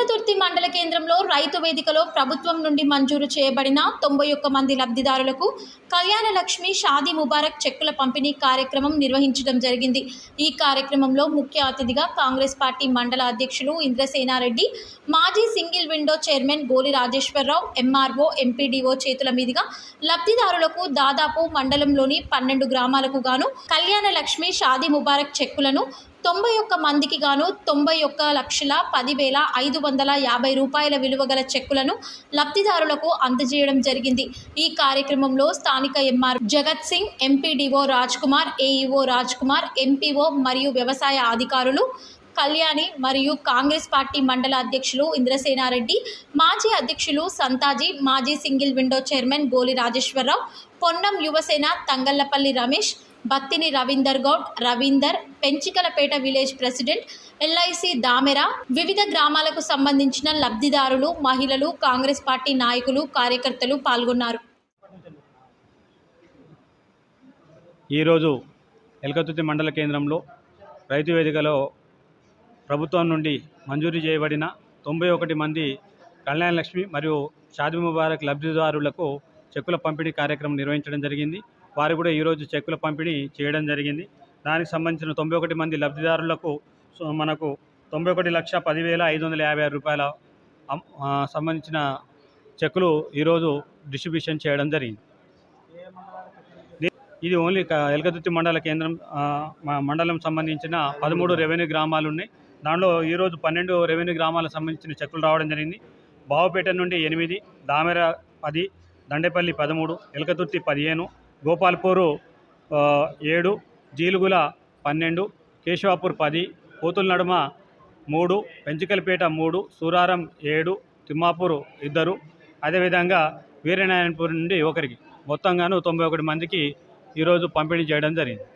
ఏకతుర్తి మండల కేంద్రంలో రైతు వేదికలో ప్రభుత్వం నుండి మంజూరు చేయబడిన తొంభై ఒక్క మంది లబ్ధిదారులకు కళ్యాణ లక్ష్మి షాదీ ముబారక్ చెక్కుల పంపిణీ కార్యక్రమం నిర్వహించడం జరిగింది. ఈ కార్యక్రమంలో ముఖ్య అతిథిగా కాంగ్రెస్ పార్టీ మండల అధ్యక్షులు ఇంద్రసేనారెడ్డి మాజీ సింగిల్ విండో చైర్మన్ గోలి రాజేశ్వరరావు ఎంఆర్ఓ ఎంపీడీఓ చేతుల మీదుగా లబ్ధిదారులకు దాదాపు మండలంలోని పన్నెండు గ్రామాలకు గాను కళ్యాణ లక్ష్మి షాదీ ముబారక్ చెక్కులను తొంభై ఒక్క మందికి గాను తొంభై ఒక్క లక్షల పదివేల ఐదు వందల యాభై రూపాయల విలువ గల చెక్కులను లబ్ధిదారులకు అందజేయడం జరిగింది. ఈ కార్యక్రమంలో స్థానిక MR Jagat Singh MPDO Raj Kumar AEO Raj Kumar MPO మరియు వ్యవసాయ అధికారులు కళ్యాణి మరియు కాంగ్రెస్ పార్టీ మండల అధ్యక్షులు ఇంద్రసేనారెడ్డి మాజీ అధ్యక్షులు సంతాజీ మాజీ single window chairman Goli Rajeshwara Rao Ponnam Yuvasena Thangallapalli Ramesh Battini Ravinder Goud Ravinder Penchikalapet village president LIC Damera వివిధ గ్రామాలకు సంబంధించిన లబ్ధిదారులు మహిళలు కాంగ్రెస్ పార్టీ నాయకులు కార్యకర్తలు పాల్గొన్నారు. ఈరోజు ఎలకతుర్తి మండల కేంద్రంలో రైతు వేదికలో ప్రభుత్వం నుండి మంజూరు చేయబడిన తొంభై ఒకటి మంది కళ్యాణ లక్ష్మి మరియు షాదీ ముబారక్ లబ్ధిదారులకు చెక్కుల పంపిణీ కార్యక్రమం నిర్వహించడం జరిగింది. వారు కూడా ఈరోజు చెక్కుల పంపిణీ చేయడం జరిగింది. దానికి సంబంధించిన తొంభై ఒకటి మంది లబ్ధిదారులకు సో మనకు తొంభై ఒకటి లక్ష పదివేల ఐదు వందల యాభై ఆరు రూపాయల సంబంధించిన చెక్కులు ఈరోజు డిస్ట్రిబ్యూషన్ చేయడం జరిగింది. ఇది ఓన్లీ క- ఎలకతుర్తి మండల కేంద్రం మండలం సంబంధించిన పదమూడు రెవెన్యూ గ్రామాలు ఉన్నాయి. దానిలో ఈరోజు పన్నెండు రెవెన్యూ గ్రామాలకు సంబంధించిన చెక్కులు రావడం జరిగింది. బావపేట నుండి ఎనిమిది దామెర పది దండేపల్లి పదమూడు ఎలకతుర్తి పదిహేను గోపాల్పూరు ఏడు జీలుగుల పన్నెండు కేశవాపూర్ పది కోతుల నడుమ మూడు పెంచికలపేట మూడు సూరారం ఏడు తిమ్మాపూర్ ఇద్దరు. అదేవిధంగా వీరనారాయణపూర్ నుండి ఒకరికి. మొత్తంగాను తొంభై ఒకటి మందికి ఈరోజు పంపిణీ చేయడం జరిగింది.